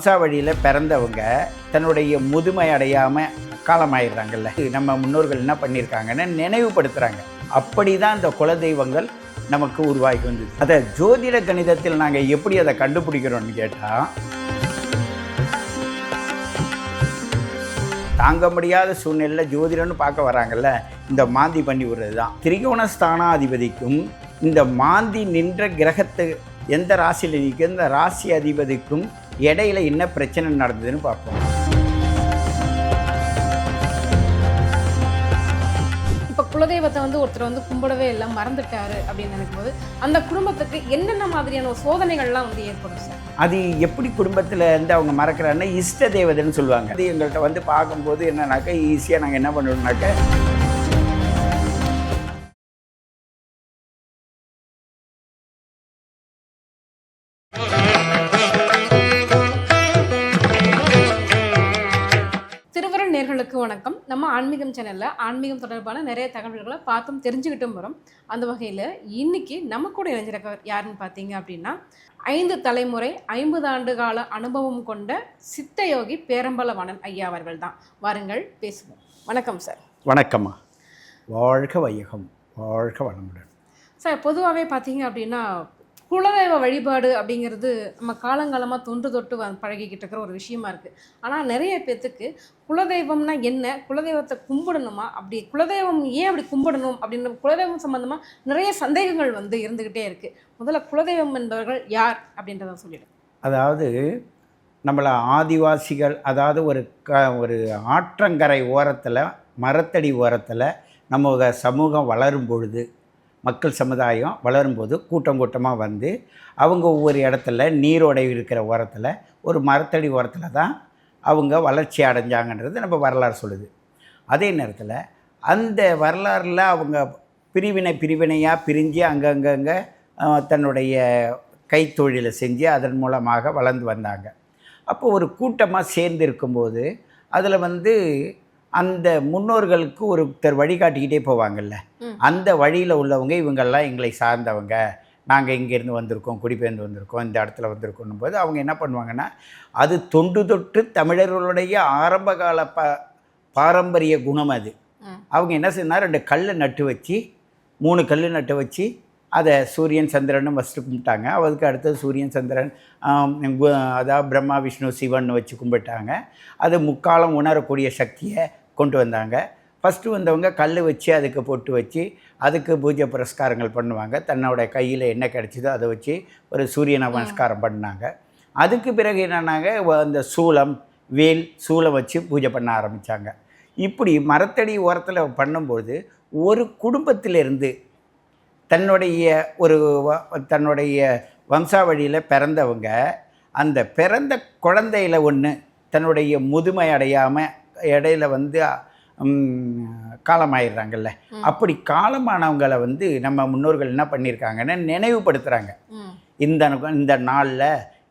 வம்சாவழியில் பிறந்தவங்க தன்னுடைய முதுமை அடையாமல் காலமாயிடுறாங்கல்ல. நம்ம முன்னோர்கள் என்ன பண்ணியிருக்காங்கன்னு நினைவுபடுத்துகிறாங்க அப்படி தான் இந்த குலதெய்வங்கள் நமக்கு உருவாகி வந்தது. அதை ஜோதிட கணிதத்தில் நாங்கள் எப்படி அதை கண்டுபிடிக்கிறோம்னு கேட்டால் தாங்க முடியாத சூழ்நிலையில் ஜோதிடம்னு பார்க்க வராங்கல்ல இந்த மாந்தி பண்ணி விடுறது தான் திரிகோண ஸ்தானாதிபதிக்கும் இந்த மாந்தி நின்ற கிரகத்து எந்த ராசியில் நிற்கும் இந்த ராசி அதிபதிக்கும் இடையில என்ன பிரச்சனை நடந்ததுன்னு பார்ப்போம். இப்போ குலதெய்வத்தை வந்து ஒருத்தர் வந்து கும்பிடவே இல்லை மறந்துட்டாரு அப்படின்னு நினைக்கும்போது அந்த குடும்பத்துக்கு என்னென்ன மாதிரியான சோதனைகள்லாம் வந்து ஏற்படும் சார்? அது எப்படி குடும்பத்தில் இருந்து அவங்க மறக்கிறாங்கன்னா இஷ்ட தேவதைன்னு சொல்லுவாங்க. அது எங்கள்கிட்ட வந்து பார்க்கும்போது என்னன்னாக்கா ஈஸியாக நாங்கள் என்ன பண்ணுவோம்னாக்கா வணக்கம். நம்ம ஆன்மீகம் சேனலில் ஆன்மீகம் தொடர்பான நிறைய தகவல்களை பார்த்தும் தெரிஞ்சுக்கிட்டும் வரோம். அந்த வகையில் இன்னைக்கு நம்ம கூட இணைஞ்சிருக்கவர் யாருன்னு பார்த்தீங்க அப்படின்னா ஐந்து தலைமுறை ஐம்பது ஆண்டு கால அனுபவம் கொண்ட சித்தயோகி பேரம்பலவாணன் ஐயா அவர்கள் தான். வாருங்கள் பேசுவோம். வணக்கம் சார். வணக்கம்மா. வாழ்க வையகம். வாழ்க வளமுடன். சார் பொதுவாகவே பார்த்தீங்க அப்படின்னா குலதெய்வ வழிபாடு அப்படிங்கிறது நம்ம காலங்காலமாக தொன்று தொட்டு வ பழகிக்கிட்டு இருக்கிற ஒரு விஷயமா இருக்குது ஆனால் நிறைய பேர்த்துக்கு குலதெய்வம்னா என்ன? குலதெய்வத்தை கும்பிடணுமா? அப்படி குலதெய்வம் ஏன் அப்படி கும்பிடணும்? அப்படின்ற குலதெய்வம் சம்மந்தமாக நிறைய சந்தேகங்கள் வந்து இருந்துக்கிட்டே இருக்குது முதல்ல குலதெய்வம் என்பவர்கள் யார்? அப்படின்றத சொல்லிடுங்க அதாவது நம்மளை ஆதிவாசிகள் அதாவது ஒரு க ஒரு ஆற்றங்கரை ஓரத்தில் மரத்தடி ஓரத்தில் நம்ம சமூகம் வளரும் பொழுது மக்கள் சமுதாயம் வளரும்போது கூட்டம் கூட்டமாக வந்து அவங்க ஒவ்வொரு இடத்துல நீரோடை இருக்கிற ஓரத்தில் ஒரு மரத்தடி ஓரத்தில் தான் அவங்க வளர்ச்சி அடைஞ்சாங்கன்றது நம்ம வரலாறு சொல்லுது. அதே நேரத்தில் அந்த வரலாறில் அவங்க பிரிவினை பிரிவினையாக பிரிஞ்சு அங்கங்கங்கே தன்னுடைய கைத்தொழிலை செஞ்சு அதன் மூலமாக வளர்ந்து வந்தாங்க. அப்போ ஒரு கூட்டமாக சேர்ந்து இருக்கும்போது அதில் வந்து அந்த முன்னோர்களுக்கு ஒருத்தர் வழிகாட்டிக்கிட்டே போவாங்கல்ல. அந்த வழியில் உள்ளவங்க இவங்கெல்லாம் எங்களை சார்ந்தவங்க. நாங்கள் இங்கேருந்து வந்திருக்கோம் குடிபெயர்ந்து வந்திருக்கோம் இந்த இடத்துல வந்திருக்கோம் போது அவங்க என்ன பண்ணுவாங்கன்னா அது தொண்டு தொட்டு தமிழர்களுடைய ஆரம்பகால ப பாரம்பரிய குணம் அது. அவங்க என்ன செய்யணும் ரெண்டு கல்லை நட்டு வச்சு மூணு கல் நட்டு வச்சு அதை சூரியன் சந்திரனும் ஃபஸ்ட்டு கும்பிட்டாங்க. அதுக்கு அடுத்தது சூரியன் சந்திரன் அதாவது பிரம்மா விஷ்ணு சிவன் வச்சு கும்பிட்டாங்க. அது முக்காலம் உணரக்கூடிய சக்தியை கொண்டு வந்தாங்க. ஃபஸ்ட்டு வந்தவங்க கல் வச்சு அதுக்கு பொட்டு வச்சு அதுக்கு பூஜை புரஸ்காரங்கள் பண்ணுவாங்க. தன்னோட கையில் என்ன கிடைச்சிதோ அதை வச்சு ஒரு சூரிய நமஸ்காரம் பண்ணாங்க. அதுக்கு பிறகு என்னன்னாங்க அந்த சூலம் வேல் சூலம் வச்சு பூஜை பண்ண ஆரம்பித்தாங்க இப்படி மரத்தடி ஓரத்தில் பண்ணும்போது ஒரு குடும்பத்திலிருந்து தன்னுடைய ஒரு தன்னுடைய வம்சாவழியில் பிறந்தவங்க அந்த பிறந்த குழந்தையில ஒன்று தன்னுடைய முதுமை அடையாமல் இடையில வந்து காலமாயிடுறாங்கல்ல. அப்படி காலமானவங்களை வந்து நம்ம முன்னோர்கள் என்ன பண்ணியிருக்காங்கன்னு நினைவுபடுத்துகிறாங்க இந்த இந்த நாளில்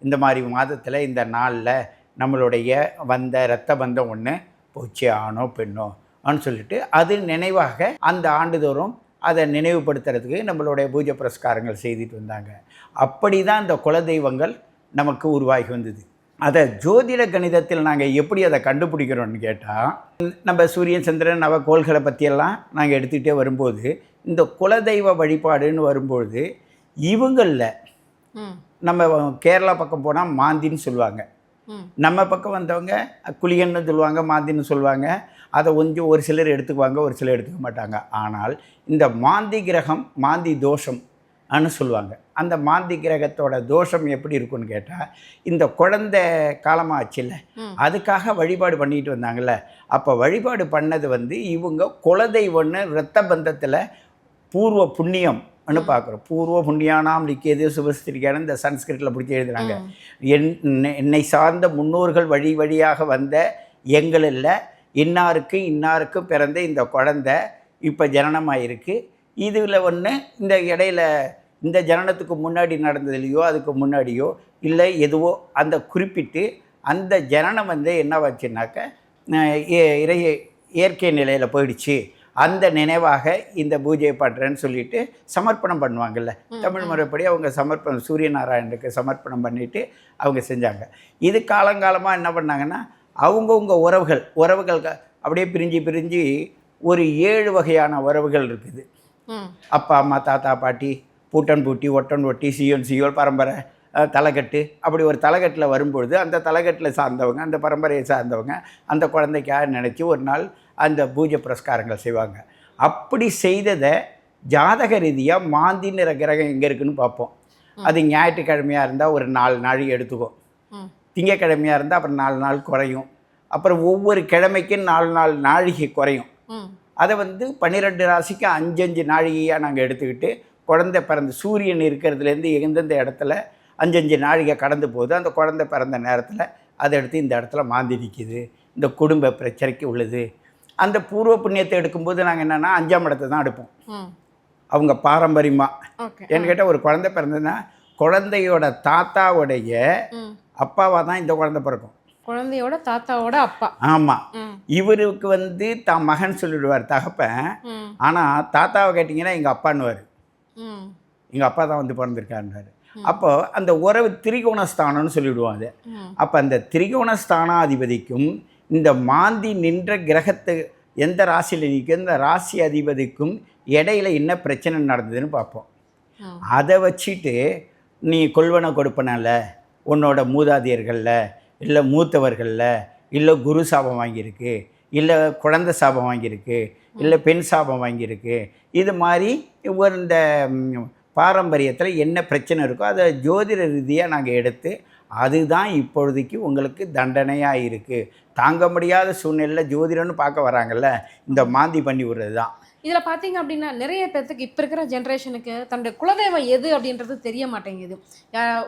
இந்த மாதிரி மாதத்தில் இந்த நாளில் நம்மளுடைய வந்த இரத்த பந்தம் ஒன்று போச்சு ஆணோ பெண்ணோ அப்படின்னு சொல்லிட்டு அது நினைவாக அந்த ஆண்டுதோறும் அதை நினைவுபடுத்துறதுக்கு நம்மளுடைய பூஜை புரஸ்காரங்கள் செய்துட்டு வந்தாங்க. அப்படி தான் இந்த குலதெய்வங்கள் நமக்கு உருவாகி வந்தது. அதை ஜோதிட கணிதத்தில் நாங்கள் எப்படி அதை கண்டுபிடிக்கிறோம்னு கேட்டால் நம்ம சூரியன் சந்திரன் நவகோள்களை பற்றியெல்லாம் நாங்கள் எடுத்துக்கிட்டே வரும்போது இந்த குலதெய்வ வழிபாடுன்னு வரும்பொழுது இவங்களில் நம்ம கேரளா பக்கம் போனால் மாந்தின்னு சொல்லுவாங்க. நம்ம பக்கம் வந்தவங்க குளியன்னு சொல்லுவாங்க மாந்தின்னு சொல்லுவாங்க. அதை கொஞ்சம் ஒரு சிலர் எடுத்துக்குவாங்க ஒரு சிலர் எடுத்துக்க மாட்டாங்க. ஆனால் இந்த மாந்தி கிரகம் மாந்தி தோஷம் அனு சொல்லுவாங்க. அந்த மாந்தி கிரகத்தோட தோஷம் எப்படி இருக்குன்னு கேட்டால் இந்த குழந்தை காலமாச்சுல்ல ம். அதுக்காக வழிபாடு பண்ணிட்டு வந்தாங்கல்ல அப்போ வழிபாடு பண்ணது வந்து இவங்க குலதெய்வம்னு இரத்த பந்தத்தில் பூர்வ புண்ணியம் பார்க்குறோம் பூர்வ புண்ணியானாம் லிக்கியது சுபஸ்திரிக்கான இந்த சன்ஸ்கிரிட்டில் பிடிச்சி எழுதுறாங்க. ம். என் என்னை- சார்ந்த முன்னோர்கள் வழி வழியாக வந்த எங்களில் இன்னாருக்கு இன்னாருக்கு பிறந்த இந்த குழந்தை இப்போ ஜனனமாயிருக்கு. இதில் ஒன்று இந்த இடையில இந்த ஜனனத்துக்கு முன்னாடி நடந்ததுலையோ அதுக்கு முன்னாடியோ இல்லை எதுவோ அந்த குறிப்பிட்டு அந்த ஜனனம் வந்து என்ன வச்சுனாக்க அஹ், இ- இறை இயற்கை நிலையில் போயிடுச்சு. அந்த நினைவாக இந்த பூஜையை பண்ணுறேன்னு சொல்லிட்டு சமர்ப்பணம் பண்ணுவாங்கல்ல. தமிழ் முறைப்படி அவங்க சமர்ப்பணம் சூரிய நாராயணனுக்கு சமர்ப்பணம் பண்ணிட்டு அவங்க செஞ்சாங்க. இது காலங்காலமாக என்ன பண்ணாங்கன்னா அவங்கவுங்க உறவுகள் உறவுகள் அப்படியே பிரிஞ்சு பிரிஞ்சு ஒரு ஏழு வகையான உறவுகள் இருக்குது. அப்பா அம்மா தாத்தா பாட்டி பூட்டன் பூட்டி ஒட்டன் ஒட்டி சியோன் சியோல் பரம்பரை தலைக்கட்டு அப்படி ஒரு தலைக்கட்டில் வரும்பொழுது அந்த தலைக்கட்டில் சார்ந்தவங்க அந்த பரம்பரையை சார்ந்தவங்க அந்த குழந்தைக்காக நினச்சி ஒரு நாள் அந்த பூஜை புரஸ்காரங்கள் செய்வாங்க. அப்படி செய்ததை ஜாதக ரீதியாக மாந்தி நிற கிரகம் எங்கே இருக்குன்னு பார்ப்போம். அது ஞாயிற்றுக்கிழமையாக இருந்தால் ஒரு நாலு நாள் எடுத்துக்கும். திங்கக்கிழமையாக இருந்தால் அப்புறம் நாலு நாள் குறையும். அப்புறம் ஒவ்வொரு கிழமைக்கும் நாலு நாலு நாழிகை குறையும். அதை வந்து பன்னிரெண்டு ராசிக்கு அஞ்சஞ்சு நாழிகையாக நாங்கள் எடுத்துக்கிட்டு குழந்தை பிறந்த சூரியன் இருக்கிறதுலேருந்து எந்தெந்த இடத்துல அஞ்சஞ்சு நாழிகை கடந்து போகுது அந்த குழந்தை பிறந்த நேரத்தில் அதை எடுத்து இந்த இடத்துல மாந்தி நிற்கிது இந்த குடும்ப பிரச்சனைக்கு உள்ளது. அந்த பூர்வ புண்ணியத்தை எடுக்கும்போது நாங்கள் என்னென்னா அஞ்சாம் இடத்தை தான் எடுப்போம். அவங்க பாரம்பரியமாக ஏன்னு கேட்டால் ஒரு குழந்தை பிறந்ததுன்னா குழந்தையோட தாத்தாவுடைய அப்பாவாக தான் இந்த குழந்தை பிறக்கும். குழந்தையோட தாத்தாவோட அப்பா. ஆமாம் இவருக்கு வந்து தான் மகன் சொல்லிடுவார் தகப்பன். ஆனால் தாத்தாவை கேட்டிங்கன்னா எங்கள் அப்பான்னுவார். எங்கள் அப்பா தான் வந்து பிறந்திருக்காருன்னாரு. அப்போ அந்த உறவு திரிகோணஸ்தானம்னு சொல்லிவிடுவாங்க. ம். அப்போ அந்த திரிகோணஸ்தானாதிபதிக்கும் இந்த மாந்தி நின்ற கிரகத்து எந்த ராசியில் நிற்கும் இந்த ராசி அதிபதிக்கும் இடையில என்ன பிரச்சனை நடந்ததுன்னு பார்ப்போம். அதை வச்சுட்டு நீ கொள்வன கொடுப்பனால உன்னோட மூதாதையர்களில் இல்லை மூத்தவர்களில் இல்லை குரு சாபம் வாங்கியிருக்கு இல்லை குழந்தை சாபம் வாங்கியிருக்கு இல்லை பெண் சாபம் வாங்கியிருக்கு. இது மாதிரி ஒரு இந்த பாரம்பரியத்தில் என்ன பிரச்சனை இருக்கோ அதை ஜோதிட ரீதியாக நாங்கள் எடுத்து அதுதான் இப்பொழுதைக்கு உங்களுக்கு தண்டனையாக இருக்குது தாங்க முடியாத சூழ்நிலையில் ஜோதிடம்னு பார்க்க வராங்கல்ல இந்த மாந்தி பண்ணி விடுறது தான் இதில் பார்த்தீங்க அப்படின்னா நிறைய பேர்த்துக்கு இப்போ இருக்கிற ஜென்ரேஷனுக்கு தன்னுடைய குலதெய்வம் எது அப்படின்றது தெரிய மாட்டேங்குது.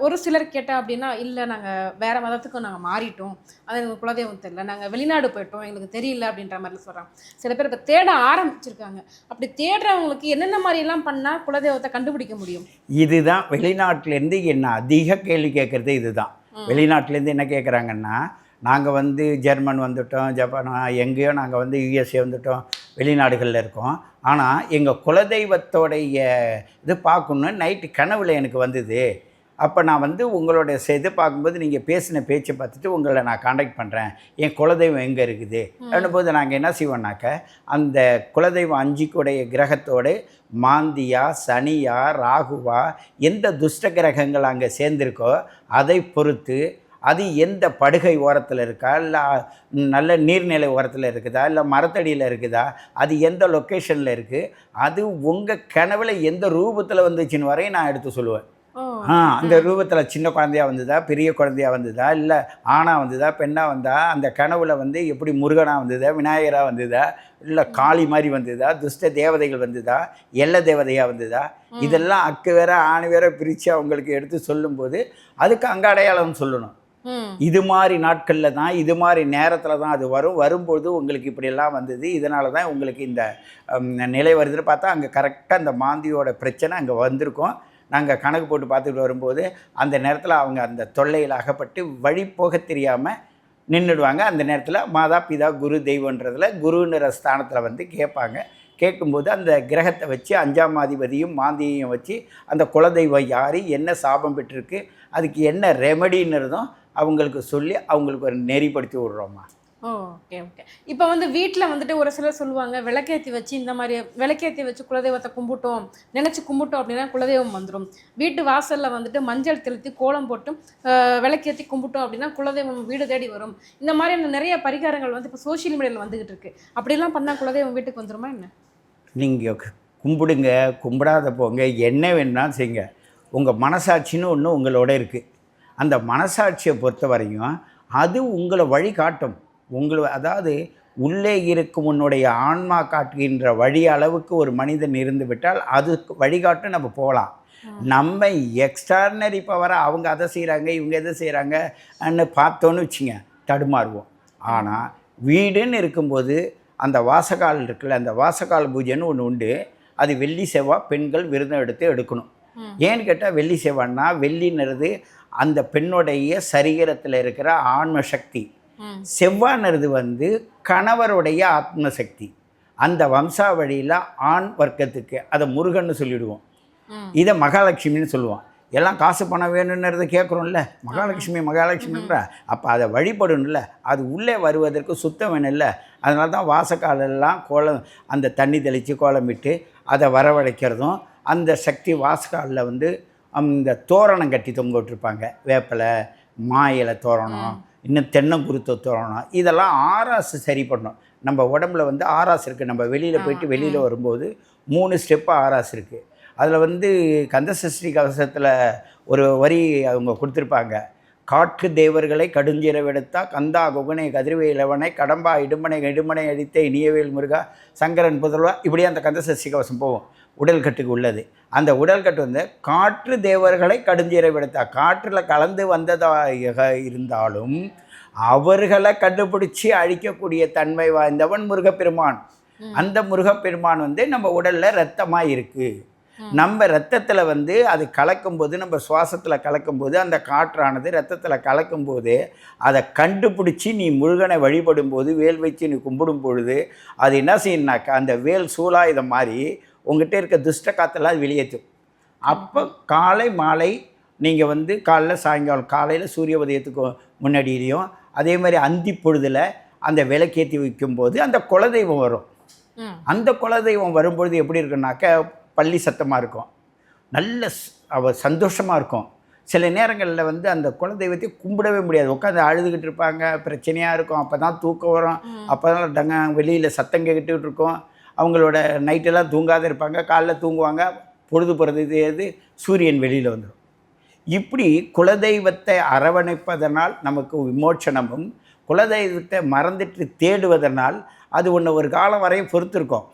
ஒரு சிலர் கேட்டால் அப்படின்னா இல்லை நாங்கள் வேற மதத்துக்கு நாங்கள் மாறிட்டோம். அது எங்களுக்கு குலதெய்வம் தெரியல. நாங்கள் வெளிநாடு போயிட்டோம். எங்களுக்கு தெரியல அப்படின்ற மாதிரி சொல்கிறாங்க சில பேர் இப்போ தேட ஆரம்பிச்சிருக்காங்க. அப்படி தேடுறவங்களுக்கு என்னென்ன மாதிரிலாம் பண்ணால் குலதெய்வத்தை கண்டுபிடிக்க முடியும்? இதுதான். வெளிநாட்டிலேருந்து என்ன அதிக கேள்வி கேட்குறது இதுதான். வெளிநாட்டிலேருந்து என்ன கேட்குறாங்கன்னா நாங்கள் வந்து ஜெர்மன் வந்துட்டோம் ஜப்பான் எங்கேயோ நாங்கள் வந்து யூஎஸ்ஏ வந்துட்டோம். வெளிநாடுகளில் இருக்கோம். ஆனால் எங்கள் குலதெய்வத்தோடைய இது பார்க்கணுன்னு நைட்டு கனவுல எனக்கு வந்தது. அப்போ நான் வந்து உங்களோட இது பார்க்கும்போது நீங்கள் பேசின பேச்சை பார்த்துட்டு உங்களை நான் காண்டாக்ட் பண்ணுறேன் என் குலதெய்வம் எங்கே இருக்குது? போது நாங்கள் என்ன செய்வோம்னாக்க அந்த குலதெய்வம் அஞ்சுக்குடைய கிரகத்தோடு மாந்தியா சனியா ராகுவா எந்த துஷ்ட கிரகங்கள் அங்கே சேர்ந்திருக்கோ அதை பொறுத்து அது எந்த படுகை ஓரத்தில் இருக்கா? இல்லை நல்ல நீர்நிலை ஓரத்தில் இருக்குதா? இல்லை மரத்தடியில் இருக்குதா? அது எந்த லொக்கேஷனில் இருக்குது அது உங்கள் கனவில் எந்த ரூபத்தில் வந்துச்சுன்னு வரையும் நான் எடுத்து சொல்லுவேன். ஆ அந்த ரூபத்தில் சின்ன குழந்தையா வந்ததா? பெரிய குழந்தையா வந்ததா? இல்லை ஆணா வந்ததா? பெண்ணா வந்தா? அந்த கனவுல வந்து எப்படி முருகனா வந்ததா? விநாயகரா வந்ததா? இல்லை காளி மாதிரி வந்ததா? துஷ்ட தேவதைகள் வந்ததா? எல்ல தேவதையா வந்ததா? இதெல்லாம் அக்கு வேற ஆணி வேற பிரித்து அவங்களுக்கு எடுத்து சொல்லும்போது அதுக்கு அங்க அடையாளம் சொல்லணும். இது மாதிரி நாட்களில் தான் இது மாதிரி நேரத்தில் தான் அது வரும். வரும்போது உங்களுக்கு இப்படியெல்லாம் வந்தது. இதனால தான் உங்களுக்கு இந்த நிலை வருதுன்னு பார்த்தா அங்கே கரெக்டாக அந்த மாந்தியோட பிரச்சனை அங்கே வந்திருக்கும். நாங்கள் கணக்கு போட்டு பார்த்துட்டு வரும்போது அந்த நேரத்தில் அவங்க அந்த தொல்லையில் அகப்பட்டு வழி போக தெரியாமல் நின்றுடுவாங்க அந்த நேரத்தில் மாதா பிதா குரு தெய்வன்றதில் குருன்ற ஸ்தானத்தில் வந்து கேட்பாங்க. கேட்கும்போது அந்த கிரகத்தை வச்சு அஞ்சாம் அதிபதியும் மாந்தியையும் வச்சு அந்த குலதெய்வம் யார் என்ன சாபம் பெற்றிருக்கு அதுக்கு என்ன ரெமெடின்னுறதும் அவங்களுக்கு சொல்லி அவங்களுக்கு ஒரு நெறிப்படுத்தி விட்றோம்மா ஓகே ஓகே இப்போ வந்து வீட்டில் வந்துட்டு ஒரு சிலர் சொல்லுவாங்க விளக்கேற்றி வச்சு இந்த மாதிரி விளக்கேற்றி வச்சு குலதெய்வத்தை கும்பிட்டோம் நினச்சி கும்பிட்டோம் அப்படின்னா குலதெய்வம் வந்துடும் வீட்டு வாசலில் வந்துட்டு மஞ்சள் தெளித்து கோலம் போட்டு விளக்கேற்றி கும்பிட்டோம் அப்படின்னா குலதெய்வம் வீடு தேடி வரும். இந்த மாதிரியான நிறைய பரிகாரங்கள் வந்து இப்போ சோஷியல் மீடியாவில் வந்துகிட்டு இருக்கு. அப்படிலாம் பண்ணால் குலதெய்வம் வீட்டுக்கு வந்துருமா என்ன? நீங்கள் கும்பிடுங்க கும்பிடாத போங்க என்ன வேணும்னாலும் செய்யுங்க. உங்கள் மனசாட்சின்னு ஒன்று உங்களோட இருக்குது அந்த மனசாட்சியை பொறுத்த வரையும் அது உங்களை வழி காட்டும் உங்களை அதாவது உள்ளே இருக்கும் உன்னுடைய ஆன்மா காட்டுகின்ற வழி அளவுக்கு ஒரு மனிதன் இருந்து விட்டால் அது வழிகாட்டும் நம்ம போகலாம். நம்ம எக்ஸ்ட்ரானரி பவரை அவங்க அதை செய்கிறாங்க இவங்க எதை செய்கிறாங்கன்னு பார்த்தோன்னு வச்சுங்க தடுமாறுவோம். ஆனால் வீடுன்னு இருக்கும்போது அந்த வாசகால் இருக்குல்ல அந்த வாசகால் பூஜைன்னு ஒன்று உண்டு. அது வெள்ளி செவ்வாய் பெண்கள் விரதம் எடுத்து எடுக்கணும். ஏன்னு கேட்டால் வெள்ளி செவ்வாய்னா வெள்ளின்றது அந்த பெண்ணுடைய சரீரத்தில் இருக்கிற ஆன்ம சக்தி ம். செவ்வாய்ன்றது வந்து கணவருடைய ஆத்ம சக்தி அந்த வம்சாவழியில் ஆண் வர்க்கத்துக்கு அதை முருகன்னு சொல்லிடுவோம். ம். இதை மகாலட்சுமின்னு சொல்லுவோம். எல்லாம் காசு பணம் வேணும்ன்றதை கேட்குறோம்ல. மகாலட்சுமி மகாலட்சுமின்ற? அப்போ அதை வழிபடணும்ல. அது உள்ளே வருவதற்கு சுத்தம் வேணும்ல. அதனால தான் வாசக்காலெல்லாம் கோலம் அந்த தண்ணி தெளித்து கோலமிட்டு அதை வரவழைக்கிறதும் அந்த சக்தி வாசக்காலில் வந்து அந்த தோரணம் கட்டி தொங்க விட்டுருப்பாங்க வேப்பிலை மா இலை தோரணம் இன்னும் தென்னங்குருத்த தோரணம். இதெல்லாம் ஆராசு சரி பண்ணும் நம்ம உடம்புல வந்து ஆராசு இருக்குது நம்ம வெளியில் போயிட்டு வெளியில் வரும்போது மூணு ஸ்டெப்பு ஆராசு இருக்குது அதில் வந்து கந்தசஷ்டி கவசத்தில் ஒரு வரி அவங்க கொடுத்துருப்பாங்க. காட்டு தேவர்களை கடுஞ்சிரவெடுத்தா கந்தா குகனை கதிர்வேலவனை கடம்பா இடுமனை இடுமனை அடித்த இனியவேல் முருகா சங்கரன் புதல்வா இப்படியே அந்த கந்தசஷ்டி கவசம் போவோம் உடல் கட்டுக்கு உள்ளது. அந்த உடல் கட்டு வந்து காற்று தேவர்களை கடுஞ்சிரவெடுத்தா காற்றில் கலந்து வந்ததாக இருந்தாலும் அவர்களை கண்டுபிடிச்சி அழிக்கக்கூடிய தன்மை வாய்ந்தவன் முருகப்பெருமான். அந்த முருகப்பெருமான் வந்து நம்ம உடலில் ரத்தமாக இருக்குது நம்ம ரத்தத்தில் வந்து அது கலக்கும்போது நம்ம சுவாசத்தில் கலக்கும்போது அந்த காற்றானது ரத்தத்தில் கலக்கும்போது அதை கண்டுபிடிச்சி நீ முருகனை வழிபடும் போது வேல் வச்சு நீ கும்பிடும் பொழுது அது என்ன செய்யணுனாக்கா அந்த வேல் சூலாயுதம் மாதிரி உங்ககிட்ட இருக்க துஷ்ட காத்தெல்லாம் அது வெளியேற்றும். அப்போ காலை மாலை நீங்கள் வந்து காலைல சாயங்காலம் காலையில் சூரிய உதயத்துக்கு முன்னாடியிலையும் அதே மாதிரி அந்தி பொழுதில் அந்த விளக்கேற்றி வைக்கும்போது அந்த குலதெய்வம் வரும். அந்த குலதெய்வம் வரும்பொழுது எப்படி இருக்குன்னாக்க பள்ளி சத்தமாக இருக்கும். நல்ல அவ சந்தோஷமாக இருக்கும். சில நேரங்களில் வந்து அந்த குலதெய்வத்தை கும்பிடவே முடியாது. உட்காந்து அழுதுகிட்டு இருப்பாங்க பிரச்சனையாக இருக்கும். அப்போ தான் தூக்கம் வரும். அப்போ தான் டங்க வெளியில் சத்தம் கேட்டுக்கிட்டு இருக்கும். அவங்களோட நைட்டெல்லாம் தூங்காத இருப்பாங்க. காலைல தூங்குவாங்க. பொழுது போகிறது எது சூரியன் வெளியில் வந்துடும் இப்படி குலதெய்வத்தை அரவணைப்பதனால் நமக்கு விமோச்சனமும் குலதெய்வத்தை மறந்துட்டு தேடுவதனால் அது ஒன்று ஒரு காலம் வரையும் பொறுத்திருக்கும்.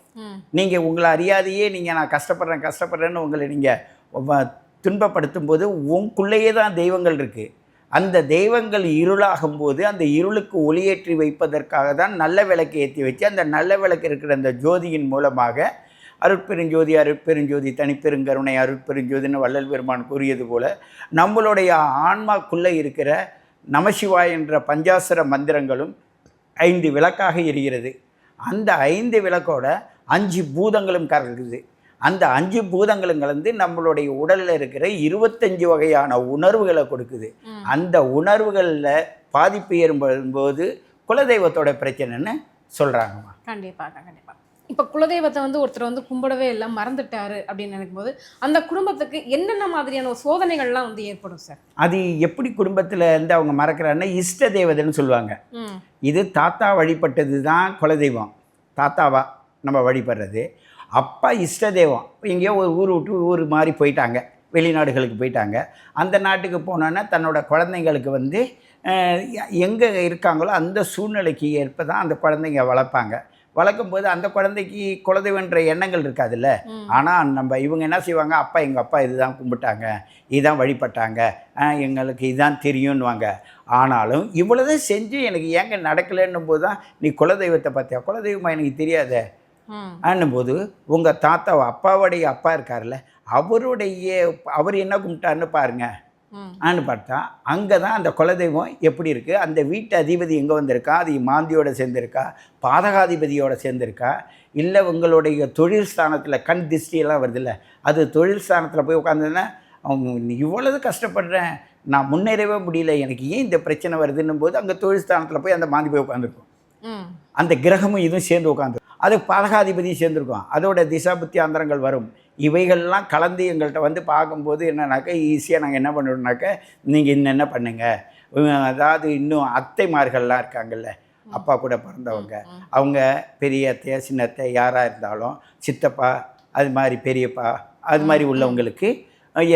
நீங்கள் உங்களை அறியாதையே நீங்கள் நான் கஷ்டப்படுறேன் கஷ்டப்படுறேன்னு உங்களை நீங்கள் துன்பப்படுத்தும் போது உங்களுக்குள்ளேயே தான் தெய்வங்கள் இருக்குது அந்த தெய்வங்கள் இருளாகும் போது அந்த இருளுக்கு ஒளியேற்றி வைப்பதற்காக தான் நல்ல விளக்கு ஏற்றி வச்சு அந்த நல்ல விளக்கு இருக்கிற அந்த ஜோதியின் மூலமாக அருட்பெருஞ்சோதி அருட்பெருஞ்சோதி தனிப்பெருங்கருணை அருட்பெருஞ்சோதின்னு வள்ளல் பெருமான் கூறியது போல நம்மளுடைய ஆன்மாக்குள்ளே இருக்கிற நமசிவாய் என்ற பஞ்சாசுர மந்திரங்களும் ஐந்து விளக்காக இருக்கிறது அந்த ஐந்து விளக்கோட அஞ்சு பூதங்களும் கலக்குது. அந்த அஞ்சு பூதங்களும் கலந்து நம்மளுடைய உடலில் இருக்கிற இருபத்தஞ்சு வகையான உணர்வுகளை கொடுக்குது. அந்த உணர்வுகளில் பாதிப்பு ஏற்படும்போது குலதெய்வத்தோட பிரச்சனைன்னு சொல்கிறாங்கம்மா கண்டிப்பாக கண்டிப்பாக இப்போ குலதெய்வத்தை வந்து ஒருத்தர் வந்து கும்பிடவே இல்லை மறந்துட்டாரு அப்படின்னு நினைக்கும்போது அந்த குடும்பத்துக்கு என்னென்ன மாதிரியான சோதனைகள்லாம் வந்து ஏற்படும் சார்? அது எப்படி குடும்பத்தில் இருந்து அவங்க மறக்கிறாங்கன்னா இஷ்ட தேவதைன்னு சொல்லுவாங்க. இது தாத்தா வழிபட்டது தான் குலதெய்வம். தாத்தாவா நம்ம வழிபடுறது. அப்பா இஷ்ட தெய்வம் எங்கேயோ ஒரு ஊர் விட்டு ஊர் மாதிரி போயிட்டாங்க. வெளிநாடுகளுக்கு போயிட்டாங்க. அந்த நாட்டுக்கு போனோன்னா தன்னோட குழந்தைங்களுக்கு வந்து எங்கே இருக்காங்களோ அந்த சூழ்நிலைக்கு ஏற்ப தான் அந்த குழந்தைங்க வளர்ப்பாங்க. வளர்க்கும் போது அந்த குழந்தைக்கு குலதெய்வன்ற எண்ணங்கள் இருக்காதுல்ல. ஆனால் நம்ம இவங்க என்ன செய்வாங்க? அப்பா எங்கள் அப்பா இதுதான் கும்பிட்டாங்க. இதுதான் வழிபட்டாங்க. எங்களுக்கு இதுதான் தெரியும்னுவாங்க. ஆனாலும் இவ்வளோதான் செஞ்சு எனக்கு ஏங்க நடக்கலைன்னும் போது தான் நீ குலதெய்வத்தை பார்த்தியா? குலதெய்வமா எனக்கு தெரியாதே. ஆனும்போது உங்கள் தாத்தா அப்பாவுடைய அப்பா இருக்கார்ல அவருடைய அவர் என்ன கும்பிட்டாருன்னு பாருங்க. ஆன்னு பார்த்தா அங்கே தான் அந்த குலதெய்வம் எப்படி இருக்குது அந்த வீட்டு அதிபதி எங்கே வந்திருக்கா? அது மாந்தியோட சேர்ந்திருக்கா? பாதகாதிபதியோட சேர்ந்திருக்கா? இல்லை உங்களுடைய தொழில் ஸ்தானத்தில் கண் திஷ்டியெல்லாம் வருதுல்ல அது தொழில் ஸ்தானத்தில் போய் உட்காந்துன்னா இவ்வளவு கஷ்டப்படுறேன் நான் முன்னேறவே முடியல. எனக்கு ஏன் இந்த பிரச்சனை வருதுன்னும் போது அங்கே தொழில் ஸ்தானத்தில் போய் அந்த மாந்தி போய் உட்காந்துருக்கும் அந்த கிரகமும் இதுவும் சேர்ந்து உட்காந்து அது பாதகாதிபதியும் சேர்ந்துருக்கும். அதோட திசா புத்தி அந்தரங்கள் வரும். இவைகள்லாம் கலந்து எங்கள்கிட்ட வந்து பார்க்கும்போது என்னன்னாக்கா ஈஸியாக நாங்கள் என்ன பண்ணுறோம்னாக்க நீங்கள் என்னென்ன பண்ணுங்கள் அதாவது இன்னும் அத்தைமார்கள்லாம் இருக்காங்கல்ல. அப்பா கூட பிறந்தவங்க. அவங்க பெரிய அத்தை சின்ன அத்தை யாராக இருந்தாலும் சித்தப்பா அது மாதிரி பெரியப்பா அது மாதிரி உள்ளவங்களுக்கு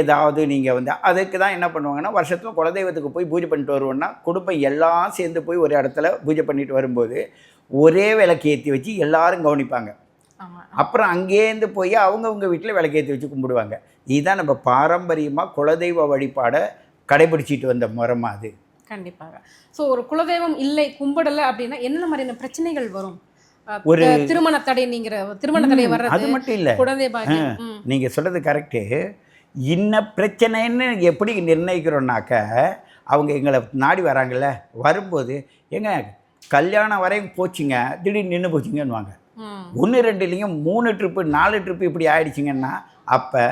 ஏதாவது நீங்கள் வந்து அதுக்கு தான் என்ன பண்ணுவாங்கன்னா வருஷத்தில் குலதெய்வத்துக்கு போய் பூஜை பண்ணிட்டு வருவோம்னா குடும்பம் எல்லாம் சேர்ந்து போய் ஒரு இடத்துல பூஜை பண்ணிட்டு வரும்போது ஒரே விளக்கு ஏற்றி வச்சு எல்லாரும் கவனிப்பாங்க. அப்புறம் அங்கேருந்து போய் அவங்கவுங்க வீட்டில் விளக்கேற்றி வச்சு கும்பிடுவாங்க. இதுதான் நம்ம பாரம்பரியமாக குலதெய்வ வழிபாடை கடைபிடிச்சிட்டு வந்த முறைமா அது. கண்டிப்பாக. ஸோ ஒரு குலதெய்வம் இல்லை கும்பிடலை அப்படின்னா என்னென்ன மாதிரியான பிரச்சனைகள் வரும்? ஒரு- திருமண தடை நீங்கிற திருமண தடை அது வர்றது மட்டும் இல்லை. குழந்தை நீங்கள் சொல்கிறது கரெக்டு இன்ன பிரச்சனைன்னு எப்படி நிர்ணயிக்கிறோன்னாக்க அவங்க எங்களை நாடி வராங்கல்ல வரும்போது ஏங்க கல்யாணம் வரையும் போச்சுங்க திடீர்னு நின்று போச்சுங்கன்னுவாங்க. ஒன்று ரெண்டுலேயும் மூணு ட்ரிப்பு நாலு ட்ரிப்பு இப்படி ஆயிடுச்சிங்கன்னா அப்போ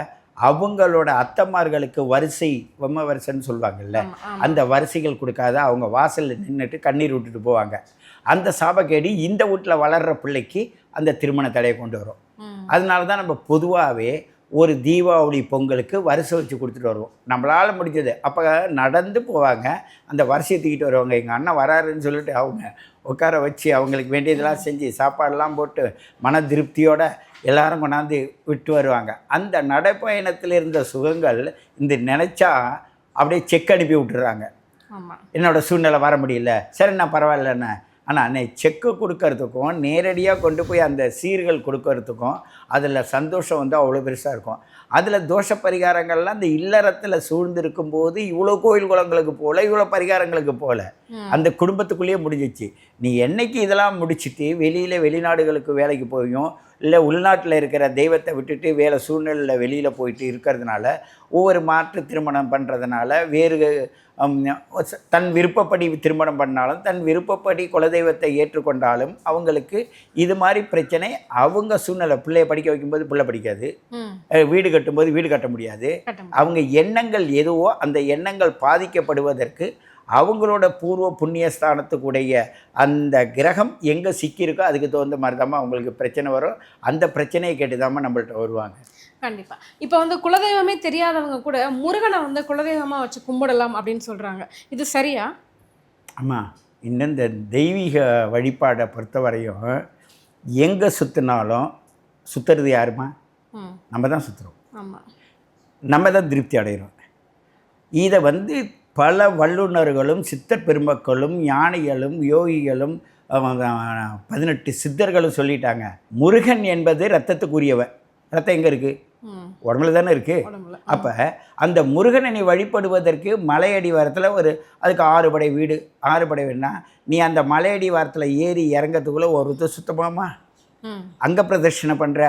அவங்களோட அத்தமார்களுக்கு வரிசை வம்ம வரிசைன்னு சொல்லுவாங்கல்ல. அந்த வரிசைகள் கொடுக்காத அவங்க வாசலில் நின்றுட்டு கண்ணீர் விட்டுட்டு போவாங்க. அந்த சாபக்கேடு இந்த வீட்டில் வளர்கிற பிள்ளைக்கு அந்த திருமண தடையை கொண்டு வரும். அதனால தான் நம்ம பொதுவாகவே ஒரு தீபாவளி பொங்கலுக்கு வரிசை வச்சு கொடுத்துட்டு வருவோம். நம்மளால் முடிஞ்சது. அப்போ நடந்து போவாங்க. அந்த வரிசையை தூக்கிட்டு வருவாங்க. எங்கள் அண்ணன் வராருன்னு சொல்லிட்டு அவங்க உட்கார வச்சு அவங்களுக்கு வேண்டியதெல்லாம் செஞ்சு சாப்பாடெல்லாம் போட்டு மன திருப்தியோட எல்லாரும் கொண்டாந்து விட்டு வருவாங்க. அந்த நடைப்பயணத்தில் இருந்த சுகங்கள் இந்த நினச்சா அப்படியே செக் அனுப்பி விட்டுறாங்க. ஆமா. என்னோட சூழ்நிலை வர முடியல. சரி நான் பரவாயில்லண்ணே ஆனால் அன்னை செக்கு கொடுக்கறதுக்கும் நேரடியாக கொண்டு போய் அந்த சீர்கள் கொடுக்கறதுக்கும் அதில் சந்தோஷம் வந்து அவ்வளோ பெருசாக இருக்கும் அதில் தோஷ பரிகாரங்கள்லாம் அந்த இல்லறத்தில் சூழ்ந்திருக்கும் போது இவ்வளோ கோயில் குளங்களுக்கு போகல இவ்வளோ பரிகாரங்களுக்கு போகல. அந்த குடும்பத்துக்குள்ளேயே முடிஞ்சிச்சு நீ என்னைக்கு இதெல்லாம் முடிச்சிட்டு வெளியில் வெளிநாடுகளுக்கு வேலைக்கு போயும் இல்லை உள்நாட்டில் இருக்கிற தெய்வத்தை விட்டுட்டு வேலை சூழ்நிலையில் வெளியில் போயிட்டு இருக்கிறதுனால ஒவ்வொரு மாற்று திருமணம் பண்ணுறதுனால வேறு தன் விருப்பப்படி திருமணம் பண்ணாலும் தன் விருப்பப்படி குலதெய்வத்தை ஏற்றுக்கொண்டாலும் அவங்களுக்கு இது மாதிரி பிரச்சனை அவங்க சூழ்நிலை. பிள்ளைய படிக்க வைக்கும்போது பிள்ளை படிக்காது. வீடு கட்டும்போது வீடு கட்ட முடியாது. அவங்க எண்ணங்கள் எதுவோ அந்த எண்ணங்கள் பாதிக்கப்படுவதற்கு அவங்களோட பூர்வ புண்ணியஸ்தானத்துக்குடைய அந்த கிரகம் எங்கே சிக்கியிருக்கோ அதுக்கு தகுந்த மாதிரி தாம்மா அவங்களுக்கு பிரச்சனை வரும். அந்த பிரச்சனையை கேட்டு தாம்மா நம்மள்ட்ட வருவாங்க. கண்டிப்பா. இப்போ வந்து குலதெய்வமே தெரியாதவங்க கூட முருகனை வந்து குலதெய்வமா வச்சு கும்பிடலாம் அப்படின்னு சொல்றாங்க. இது சரியா? ஆமாம் இன்னும் இந்த தெய்வீக வழிபாடை பொறுத்தவரையும் எங்கே சுற்றினாலும் சுற்றுறது யாருமா நம்ம தான் சுற்றுறோம் ஆமா. நம்ம தான் திருப்தி அடைகிறோம் இதை வந்து பல வல்லுநர்களும் சித்தர் பெருமக்களும் ஞானிகளும் யோகிகளும் பதினெட்டு சித்தர்களும் சொல்லிட்டாங்க. முருகன் என்பது ரத்தத்துக்குரியவன். ரத்தம் எங்கே இருக்குது உடம்புல தானே இருக்குது அப்போ அந்த முருகனை நீ வழிபடுவதற்கு மலையடி வாரத்தில் ஒரு அதுக்கு ஆறு படை வீடு ஆறு படை வீடுனா நீ அந்த மலையடி வாரத்தில் ஏறி இறங்கறதுக்குள்ளே ஒரு ருத்து சுத்தமாமா? அங்க பிரதர்ஷனை பண்ணுற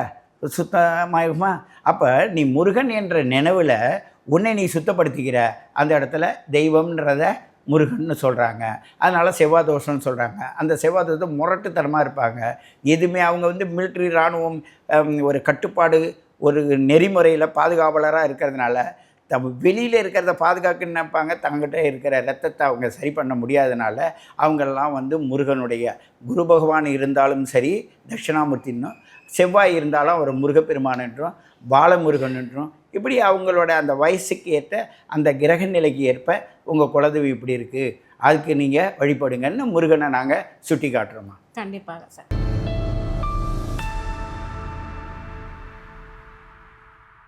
சுத்தமாகுமா அப்போ நீ முருகன் என்ற நினைவில் உன்னை நீ சுத்தப்படுத்திக்கிற அந்த இடத்துல தெய்வம்ன்றத முருகன்னு சொல்கிறாங்க அதனால் செவ்வாய் தோஷம்னு சொல்கிறாங்க அந்த செவ்வாய் தோஷத்தை முரட்டுத்தனமாக இருப்பாங்க. எதுவுமே அவங்க வந்து மிலிட்ரி இராணுவம் ஒரு கட்டுப்பாடு ஒரு நெறிமுறையில் பாதுகாவலராக இருக்கிறதுனால தம் வெளியில் இருக்கிறத பாதுகாக்குன்னு நினைப்பாங்க தங்கிட்ட இருக்கிற ரத்தத்தை அவங்க சரி பண்ண முடியாதனால அவங்கெல்லாம் வந்து முருகனுடைய குரு பகவான் இருந்தாலும் சரி தட்சிணாமூர்த்தின்னும் செவ்வாய் இருந்தாலும் அவர் முருகப்பெருமான் என்றும் பாலமுருகன் என்றும் இப்படி அவங்களோட அந்த வயசுக்கு ஏற்ற அந்த கிரக நிலைக்கு ஏற்ப உங்கள் குலதெய்வம் இப்படி இருக்குது அதுக்கு நீங்கள் வழிபடுங்கன்னு முருகனை நாங்கள் சுட்டி காட்டுறோமா கண்டிப்பாக சார்.